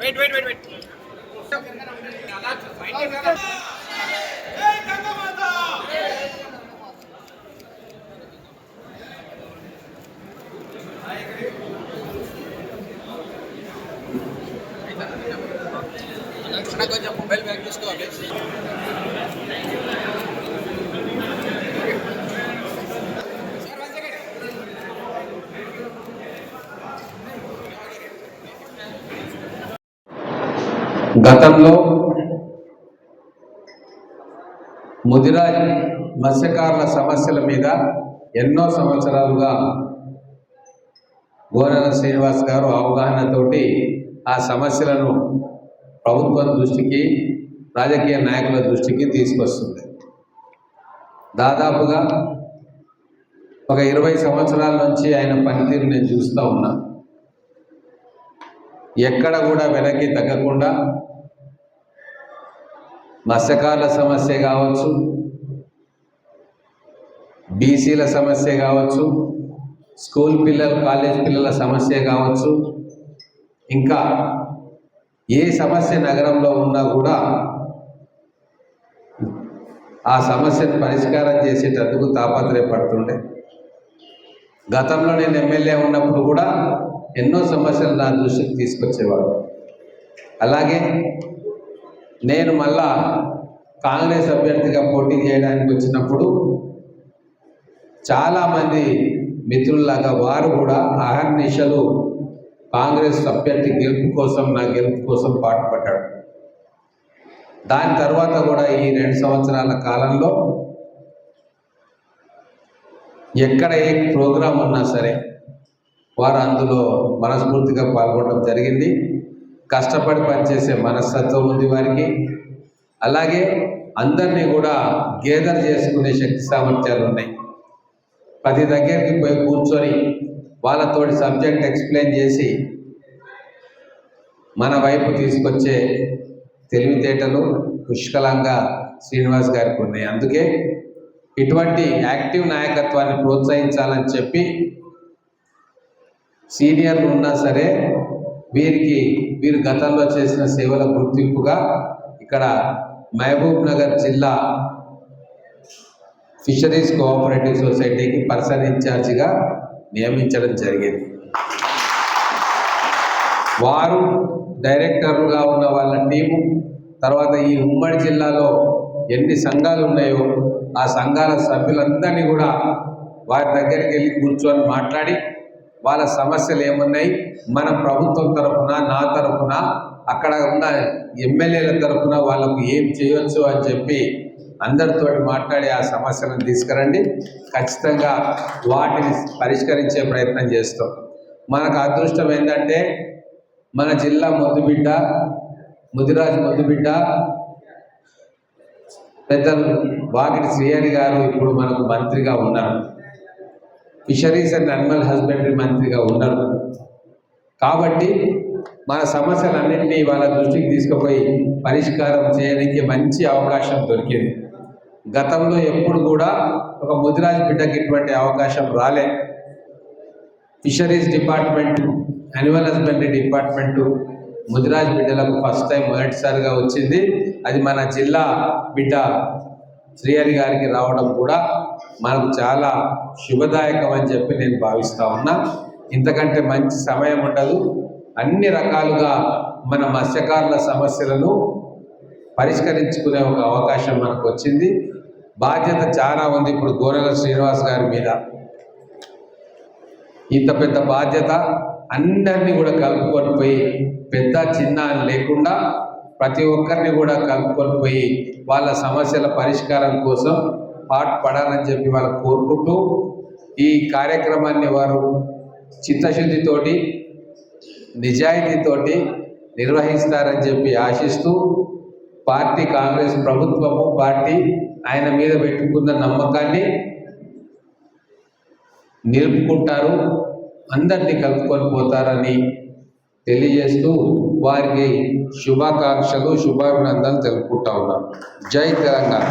Wait wait wait wait కొంచెం mobile bag తీసుకోవాలి. గతంలో ముదిరాజ్ మత్స్యకారుల సమస్యల మీద ఎన్నో సంవత్సరాలుగా గోనెల శ్రీనివాస్ గారు అవగాహనతోటి ఆ సమస్యలను ప్రభుత్వం దృష్టికి రాజకీయ నాయకుల దృష్టికి తీసుకొస్తుంది. దాదాపుగా ఒక ఇరవై సంవత్సరాల నుంచి ఆయన పనితీరు నేను చూస్తూ ఉన్నా. ఎక్కడ కూడా వెనక్కి తగ్గకుండా మత్స్యకారుల సమస్య కావచ్చు బీసీల సమస్య కావచ్చు స్కూల్ పిల్లలు కాలేజ్ పిల్లల సమస్య కావచ్చు ఇంకా ఏ సమస్య నగరంలో ఉన్నా కూడా ఆ సమస్యను పరిష్కారం చేసేటందుకు తాపత్రయపడుతుండే. గతంలో నేను ఎమ్మెల్యే ఉన్నప్పుడు కూడా ఎన్నో సమస్యలు నా దృష్టికి తీసుకొచ్చేవాడు. అలాగే నేను మళ్ళా కాంగ్రెస్ అభ్యర్థిగా పోటీ చేయడానికి వచ్చినప్పుడు చాలామంది మిత్రుల్లాగా వారు కూడా అహర్నిశలు కాంగ్రెస్ అభ్యర్థి గెలుపు కోసం నా గెలుపు కోసం పాటుపడ్డాడు దాని తర్వాత కూడా ఈ రెండు సంవత్సరాల కాలంలో ఎక్కడ ఏ ప్రోగ్రాం ఉన్నా సరే వారు అందులో మనస్ఫూర్తిగా పాల్గొనడం జరిగింది. కష్టపడి పనిచేసే మనస్తత్వం ఉంది వారికి. అలాగే అందరినీ కూడా గేదర్ చేసుకునే శక్తి సామర్థ్యాలు ఉన్నాయి. ప్రతి దగ్గరికి పోయి కూర్చొని వాళ్ళతోటి సబ్జెక్ట్ ఎక్స్ప్లెయిన్ చేసి మన వైపు తీసుకొచ్చే తెలివితేటలు పుష్కలంగా శ్రీనివాస్ గారికి ఉన్నాయి. అందుకే ఇటువంటి యాక్టివ్ నాయకత్వాన్ని ప్రోత్సహించాలని చెప్పి సీనియర్లు ఉన్నా సరే వీరికి వీరు గతంలో చేసిన సేవల గుర్తింపుగా ఇక్కడ మహబూబ్ నగర్ జిల్లా ఫిషరీస్ కోఆపరేటివ్ సొసైటీకి పర్సన్ ఇన్ఛార్జిగా నియమించడం జరిగింది. వారు డైరెక్టర్లుగా ఉన్న వాళ్ళ టీము తర్వాత ఈ ఉమ్మడి జిల్లాలో ఎన్ని సంఘాలు ఉన్నాయో ఆ సంఘాల సభ్యులందరినీ కూడా వారి దగ్గరికి వెళ్ళి కూర్చొని మాట్లాడి వాళ్ళ సమస్యలు ఏమున్నాయి? మన ప్రభుత్వం తరఫున నా తరఫున అక్కడ ఉన్న ఎమ్మెల్యేల తరఫున వాళ్ళకు ఏం చేయొచ్చు అని చెప్పి అందరితో మాట్లాడి ఆ సమస్యలను తీసుకురండి. ఖచ్చితంగా వాటిని పరిష్కరించే ప్రయత్నం చేస్తాం. మనకు అదృష్టం ఏంటంటే మన జిల్లా ముద్దుబిడ్డ ముదిరాజు ముద్దుబిడ్డ పెద్దలు వాకిటి శ్రీహరి గారు ఇప్పుడు మనకు మంత్రిగా ఉన్నారు. ఫిషరీస్ అండ్ అనిమల్ హస్బెండరీ మంత్రిగా ఉన్నారు. కాబట్టి మన సమస్యలన్నింటినీ వాళ్ళ దృష్టికి తీసుకుపోయి పరిష్కారం చేయడానికి మంచి అవకాశం దొరికింది. గతంలో ఎప్పుడు కూడా ఒక ముదిరాజ్ బిడ్డకి ఇటువంటి అవకాశం రాలే. Fisheries department animal husbandry department Mudiraj బిడ్డలకు ఫస్ట్ టైం మొదటిసారిగా వచ్చింది. అది మన జిల్లా బిడ్డ శ్రీహరి గారికి రావడం కూడా మనకు చాలా శుభదాయకం అని చెప్పి నేను భావిస్తా ఉన్నా. ఇంతకంటే మంచి సమయం ఉండదు. అన్ని రకాలుగా మన మత్స్యకారుల సమస్యలను పరిష్కరించుకునే ఒక అవకాశం మనకు వచ్చింది. బాధ్యత చాలా ఉంది ఇప్పుడు గోరగ శ్రీనివాస్ గారి మీద. ఇంత పెద్ద బాధ్యత అందరినీ కూడా కలుపుకొని పోయి పెద్ద చిన్న అని లేకుండా ప్రతి ఒక్కరిని కూడా కలుపుకొని పోయి వాళ్ళ సమస్యల పరిష్కారం కోసం పాటుపడాలని చెప్పి వాళ్ళు కోరుకుంటూ ఈ కార్యక్రమాన్ని వారు చిత్తశుద్ధితోటి నిజాయితీతోటి నిర్వహిస్తారని చెప్పి ఆశిస్తూ పార్టీ కాంగ్రెస్ ప్రభుత్వము పార్టీ ఆయన మీద పెట్టుకున్న నమ్మకాన్ని నిలుపుకుంటారు అందరినీ కలుపుకొని పోతారని తెలియజేస్తూ వారికి శుభాకాంక్షలు శుభాభినందనలు తెలుపుకుంటా ఉన్నాను జై తెలంగాణ.